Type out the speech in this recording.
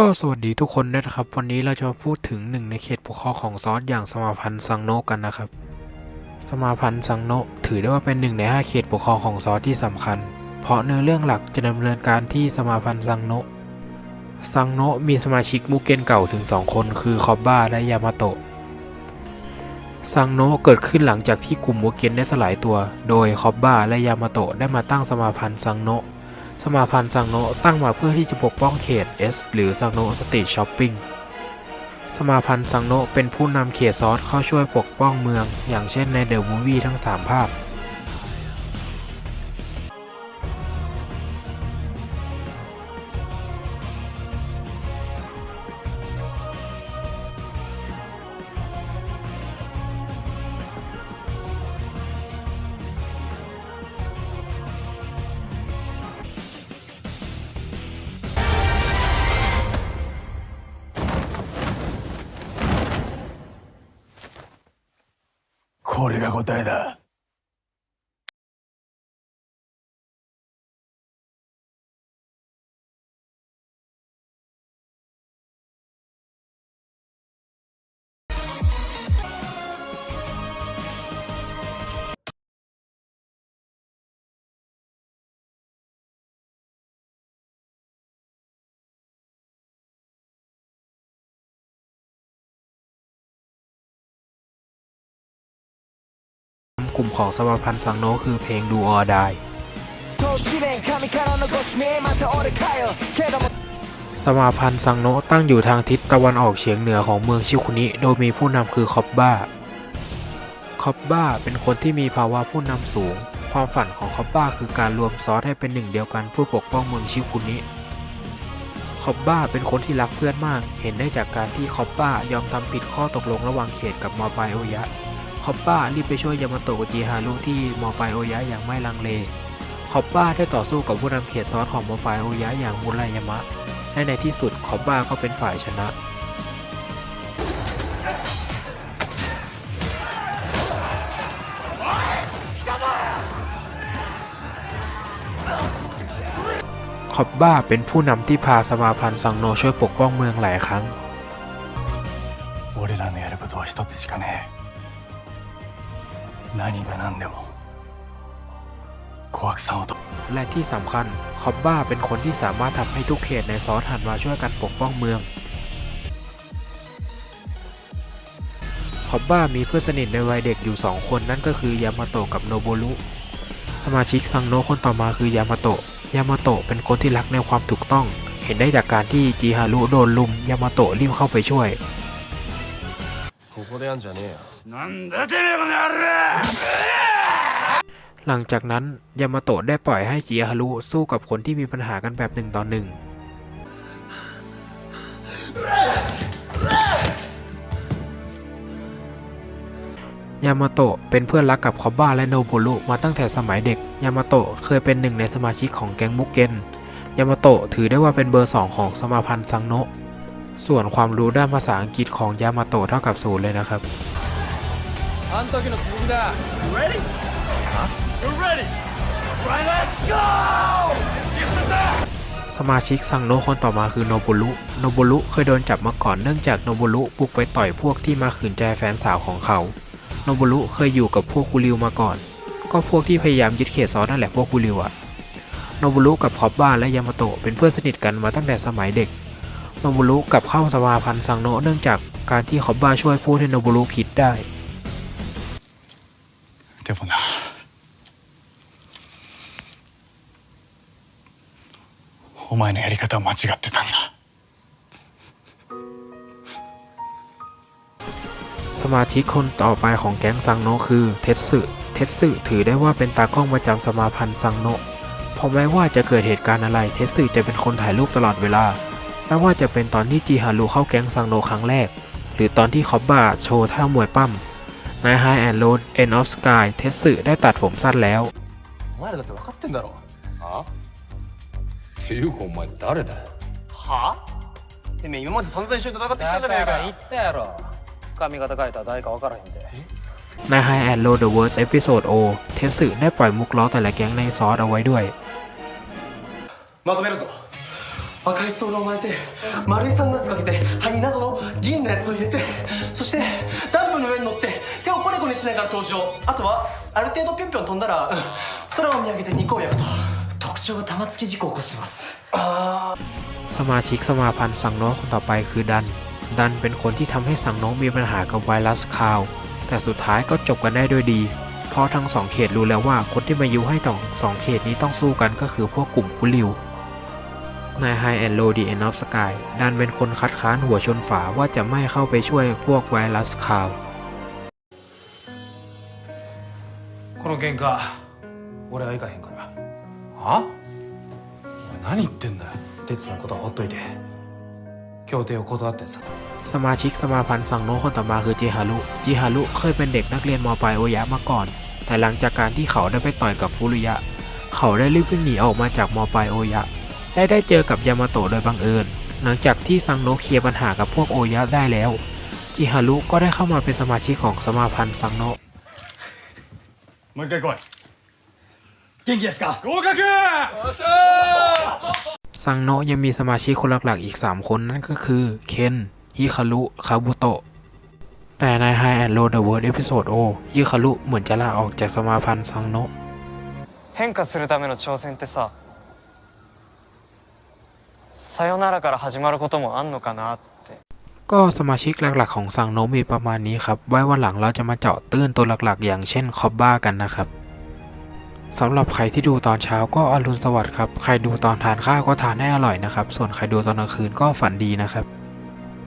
ก็สวัสดีทุกคนด้วยนะครับ วันนี้เราจะมาพูดถึงหนึ่งในเขตปกครองของซอสอย่างสมาพันธ์ซังโนกันนะครับ สมาพันธ์ซังโนถือได้ว่าเป็นหนึ่งในห้าเขตปกครองของซอสที่สำคัญ เพราะเนื้อเรื่องหลักจะดำเนินการที่สมาพันธ์ซังโนซังโนมีสมาชิกมุกเกนเก่าถึง 2 คน คือคอบบ้าและยามาโตะซังโนเกิดขึ้นหลังจากที่กลุ่มมุกเกนได้สลายตัว โดยคอบบ้าและยามาโตะได้มาตั้งสมาพันธ์ซังโน สมาพันธ์ซังโนะตั้งมาเพื่อที่จะปกป้องเขต S หรือซังโนะสตรีทช้อปปิ้งสมาพันธ์ซังโนะเป็นผู้นำเขตซอสเข้าช่วยปกป้องเมือง อย่างเช่นในเดอะมูวี่ทั้ง 3 ภาพ これが答えだ。 กลุ่มของสมาพันธ์สังโนคือเพลงดูออดายสมาพันธ์สังโนตั้งอยู่ทางทิศตะวันออกเฉียงเหนือของเมืองชิคุนิ โดยมีผู้นำคือคอบบ้า คอบบ้าเป็นคนที่มีภาวะผู้นำสูง ความฝันของคอบบ้าคือการรวมซอสให้เป็นหนึ่งเดียวกันเพื่อปกป้องเมืองชิคุนิคอบบ้าเป็นคนที่รักเพื่อนมาก เห็นได้จากการที่คอบบ้ายอมทำผิดข้อตกลงระหว่างเขตกับมอบายโอยะ คอบบ้ารีบไปช่วยยามาโตะกับจิฮารุที่มอปายโอยะอย่างไม่ลังเล คอบบ้าได้ต่อสู้กับผู้นำเขตซอสของมอปายโอยะอย่างมุรายามะ และในที่สุดคอบบ้าก็เป็นฝ่ายชนะคอบบ้าเป็นผู้นำที่พาสมาพันธ์ซังโนช่วยปกป้องเมืองหลายครั้ง 何が何でも。小悪さんをと。 และที่สำคัญคอบบ้าเป็นคนที่สามารถทำให้ทุกเขตในซอสหันมาช่วยกันปกป้องเมือง คอบบ้ามีเพื่อนสนิทในวัยเด็กอยู่ 2 คนนั่นก็คือยามาโตะกับโนโบรุ สมาชิกซังโนะคนต่อมาคือยามาโตะ ยามาโตะเป็นคนที่รักในความถูกต้อง เห็นได้จากการที่จิฮารุโดนลุม ยามาโตะรีบเข้าไปช่วย ここでやんじゃねえよ。 なんだてめえこの野郎หลังจากนั้นยามาโตะได้ปล่อยให้จิฮารุสู้กับคนที่มีปัญหากันแบบหนึ่งต่อหนึ่ง ยามาโตะเป็นเพื่อนรักกับคอบ้าและโนบุรุมาตั้งแต่สมัยเด็ก ยามาโตะเคยเป็นหนึ่งในสมาชิกของแก๊งมุกเกน ยามาโตะถือได้ว่าเป็นเบอร์สองของสมาพันธ์ซังโนส่วนความรู้ด้านภาษาอังกฤษของยามาโตะเท่ากับศูนย์เลยนะครับ あん時の続きだ Ready? You're ready? Right, let's go! สมาชิกซังโนะคนต่อมาคือโนบุรุ โนบุรุเคยโดนจับมาก่อนเนื่องจากโนบุรุบุกไปต่อยพวกที่มาขืนใจแฟนสาวของเขา โนบุรุเคยอยู่กับพวกคูริวมาก่อน ก็พวกที่พยายามยึดเขตซอสนั่นแหละพวกคูริวอะโนบุรุกับคอบบ้าและยามาโตะเป็นเพื่อนสนิทกันมาตั้งแต่สมัยเด็ก โนบุรุกลับเข้าสมาพันธ์ซังโนะเนื่องจากการที่คอบบ้าช่วยพูดให้โนบุรุคิดได้ でもな。お前のやり方は間違ってたんだ。 สมาชิกคนต่อไปของแก๊งซังโนะคือเทสสึเทสสึถือได้ว่าเป็นตากล้องประจำสมาพันธ์ซังโนะเพราะแม้ว่าจะเกิดเหตุการณ์อะไร เทสสึจะเป็นคนถ่ายรูปตลอดเวลา ไม่ว่าจะเป็นตอนที่จิฮารุเข้าแก๊งซังโนะครั้งแรก หรือตอนที่คอบบ้าโชว์ท่ามวยปั้ม ใน High and Low End of Sky เทสสึได้ตัดผมสั้นแล้ว お前らだって分かってんだろはっていうかお前誰だよはてめえ今まで散々一緒に戦ってきたじゃねえかよ言ったやろ髪型変えたら誰か分からへんて ใน High and Low The Worst Episode O เทสสึได้ปล่อยมุกล้อแต่ละแก๊งในซอสเอาไว้ด้วย まとめるぞ 赤いストールを巻いて丸いサングラスかけて歯に謎の銀のやつを入れてそしてダンプの上に乗って手をコネコネしながら登場あとはある程度ぴょんぴょん飛んだら、うん空を見上げて肉を焼くと特徴が玉突き事故を起こしてますあ สมาชิกสมาพันธ์สังโนะคนต่อไปคือดัน ดันเป็นคนที่ทำให้สังโนะมีปัญหากับไวรัสคาว แต่สุดท้ายก็จบกันได้ด้วยดี เพราะทั้งสองเขตรู้แล้วว่าคนที่มายุให้ต่องสองเขตนี้ต้องสู้กันก็คือพวกกลุ่มคุริว ใน High and Low The End of Sky ดันเป็นคนคัดค้านหัวชนฝาว่าจะไม่เข้าไปช่วยพวกไวรัสคาว この喧嘩俺は行かへんからはお前何言ってんだよ鉄のことはほっといて協定を断ったやつだ สมาชิกสมาพันธ์สังโนะคนต่อมาคือจิฮารุ จิฮารุเคยเป็นเด็กนักเรียนมปลายโอยะมาก่อน แต่หลังจากการที่เขาได้ไปต่อยกับฟุรุยะ เขาได้รีบวิ่งหนีออกมาจากมปลายโอยะ และได้เจอกับยามาโตะโดยบังเอิญ หลังจากที่ซังโนะเคลียร์ปัญหากับพวกโอยะได้แล้ว จิฮารุก็ได้เข้ามาเป็นสมาชิกของสมาพันธ์ซังโนะ もう一回来い元気ですか合格 ซังโนะยังมีสมาชิกคนหลักๆอีก 3 คนนั่นก็คือ เคน ฮิคารุ คาบุโตะ แต่ใน High and Low The World Episode O ฮิคารุเหมือนจะลาออกจากสมาพันธ์ซังโนะ 変化するための挑戦ってさ さよならから始まることもあんのかなって ก็สมาชิกหลักๆของซังโนะมีประมาณนี้ครับ ไว้วันหลังเราจะมาเจาะตื้นตัวหลักๆ อย่างเช่นคอบบ้ากันนะครับสำหรับใครที่ดูตอนเช้าก็อรุณสวัสดิ์ครับ ใครดูตอนทานข้าวก็ทานให้อร่อยนะครับ ส่วนใครดูตอนกลางคืนก็ฝันดีนะครับ